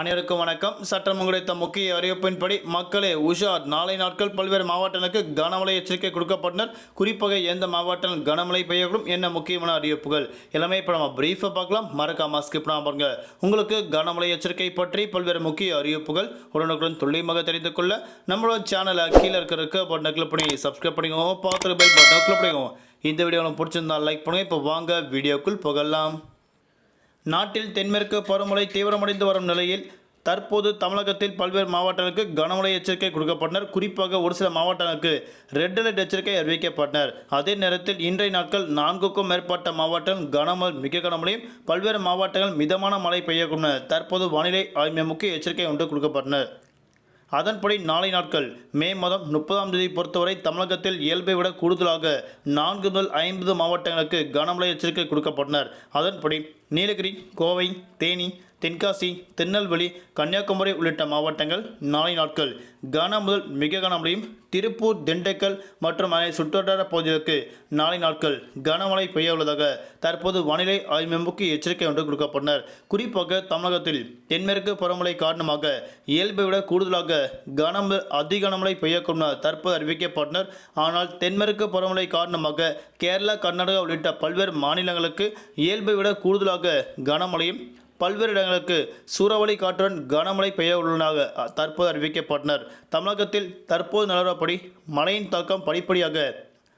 அனைவருக்கும் வணக்கம். சட்டம் கிடைத்த முக்கிய அறிவிப்பின்படி மக்களே உஷார் நாளை நாட்கள் பல்வேறு மாவட்டங்களுக்கு கனமழை எச்சரிக்கை கொடுக்கப்பட்டனர். குறிப்பாக எந்த மாவட்டம் கனமழை பெய்யக்கூடும் என்ன முக்கியமான அறிவிப்புகள் எல்லாமே இப்போ நம்ம பிரீஃபாக பார்க்கலாம். மறக்காம ஸ்கிப் பண்ணாம பாருங்க. உங்களுக்கு கனமழை எச்சரிக்கை பற்றி பல்வேறு முக்கிய அறிவிப்புகள் உடனுக்குடன் துல்லியமாக தெரிந்து கொள்ள நம்மளோட சேனலை கீழே இருக்கிற இருக்க பட்டனை கிளிக் பண்ணி சப்ஸ்கிரைப் பண்ணிக்கோங்க. பார்த்துட்டு பெல் பட்டனை கிளிக் பண்ணிக்கோங்க. இந்த வீடியோ உங்களுக்கு பிடிச்சிருந்தா லைக் பண்ணுங்கள் இப்போ வாங்க வீடியோக்குள் புகழலாம் நாட்டில் தென்மேற்கு பருவமழை தீவிரமடைந்து வரும் நிலையில் தற்போது தமிழகத்தில் பல்வேறு மாவட்டங்களுக்கு கனமழை எச்சரிக்கை கொடுக்கப்பட்டனர். குறிப்பாக ஒரு சில மாவட்டங்களுக்கு ரெட் அலர்ட் எச்சரிக்கை அறிவிக்கப்பட்டனர். அதே நேரத்தில் இன்றைய நாட்கள் நான்குக்கும் மேற்பட்ட மாவட்டம் கனமழை மிக கனமழையும் பல்வேறு மாவட்டங்கள் மிதமான மழை பெய்யக்கூடும் தற்போது வானிலை ஆய்வு முக்கிய எச்சரிக்கை ஒன்று கொடுக்கப்பட்டனர். அதன்படி நாளை நாட்கள் மே மாதம் முப்பதாம் தேதி பொறுத்தவரை தமிழகத்தில் இயல்பை விட கூடுதலாக நான்கு முதல் ஐம்பது மாவட்டங்களுக்கு கனமழை எச்சரிக்கை கொடுக்கப்பட்டனர். அதன்படி நீலகிரி கோவை தேனி தென்காசி திருநெல்வேலி கன்னியாகுமரி உள்ளிட்ட மாவட்டங்கள் நாளை நாட்கள் கன முதல் மிக கனமழையும் திருப்பூர் திண்டுக்கல் மற்றும் அதனை சுற்றுவட்டார பகுதிகளுக்கு நாளை நாட்கள் கனமழை பெய்ய உள்ளதாக தற்போது வானிலை ஆய்வு எச்சரிக்கை ஒன்று கொடுக்கப்பட்டனர். குறிப்பாக தமிழகத்தில் தென்மேற்கு பருவமழை காரணமாக இயல்பை விட கூடுதலாக கனம் அதிக கனமழை பெய்யக்கூடும் என தற்போது அறிவிக்கப்பட்டனர். ஆனால் தென்மேற்கு பருவமழை காரணமாக கேரளா கர்நாடகா உள்ளிட்ட பல்வேறு மாநிலங்களுக்கு இயல்பை விட கூடுதலாக கனமழையும் பல்வேறு இடங்களுக்கு சூறாவளி காற்றுடன் கனமழை பெய்ய உள்ளதாக தற்போது அறிவிக்கப்பட்டனர். தமிழகத்தில் தற்போது நிலவரப்படி மழையின் தாக்கம் படிப்படியாக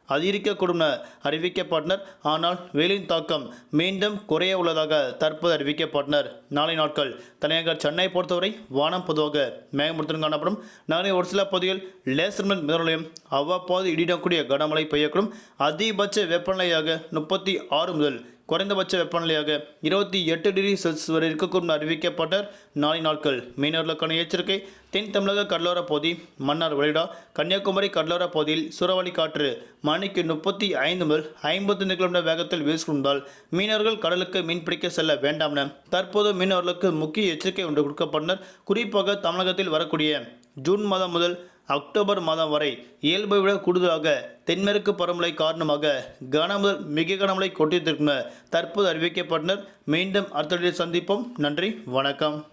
அதிகரிக்கக்கூடும் என அறிவிக்கப்பட்டனர். ஆனால் வெயிலின் தாக்கம் மீண்டும் குறைய உள்ளதாக தற்போது அறிவிக்கப்பட்டனர். நாளை நாட்கள் தலைநகர் சென்னை பொறுத்தவரை வானம் பொதுவாக மேகமூர்த்தம் காணப்படும். நகரின் ஒரு சில பகுதிகள் லேசர்மன் மிதநிலையம் அவ்வப்போது இடிடக்கூடிய கனமழை பெய்யக்கூடும். அதிகபட்ச வெப்பநிலையாக முப்பத்தி ஆறு முதல் குறைந்தபட்ச வெப்பநிலையாக இருபத்தி எட்டு டிகிரி செல்சியஸ் வரை இருக்கக்கூடும் அறிவிக்கப்பட்டார் நாளை நாட்கள். மீனவர்களுக்கான எச்சரிக்கை. தென் தமிழக கடலோர பகுதி மன்னார் வளைடா கன்னியாகுமரி கடலோர பகுதியில் சூறாவளி காற்று மணிக்கு முப்பத்தி ஐந்து முதல் ஐம்பத்தைந்து கிலோமீட்டர் வேகத்தில் வீசுவதால் மீனவர்கள் கடலுக்கு மீன்பிடிக்க செல்ல வேண்டாம் என தற்போது மீனவர்களுக்கு முக்கிய எச்சரிக்கை ஒன்று கொடுக்கப்பட்டனர். குறிப்பாக தமிழகத்தில் வரக்கூடிய ஜூன் மாதம் முதல் அக்டோபர் மாதம் வரை இயல்பை விட கூடுதலாக தென்மேற்கு பருவமழை காரணமாக கன முதல் மிக கனமழை கொட்டியிருக்கும் தற்போது அறிவிக்கப்பட்டனர். மீண்டும் அடுத்த சந்திப்போம். நன்றி. வணக்கம்.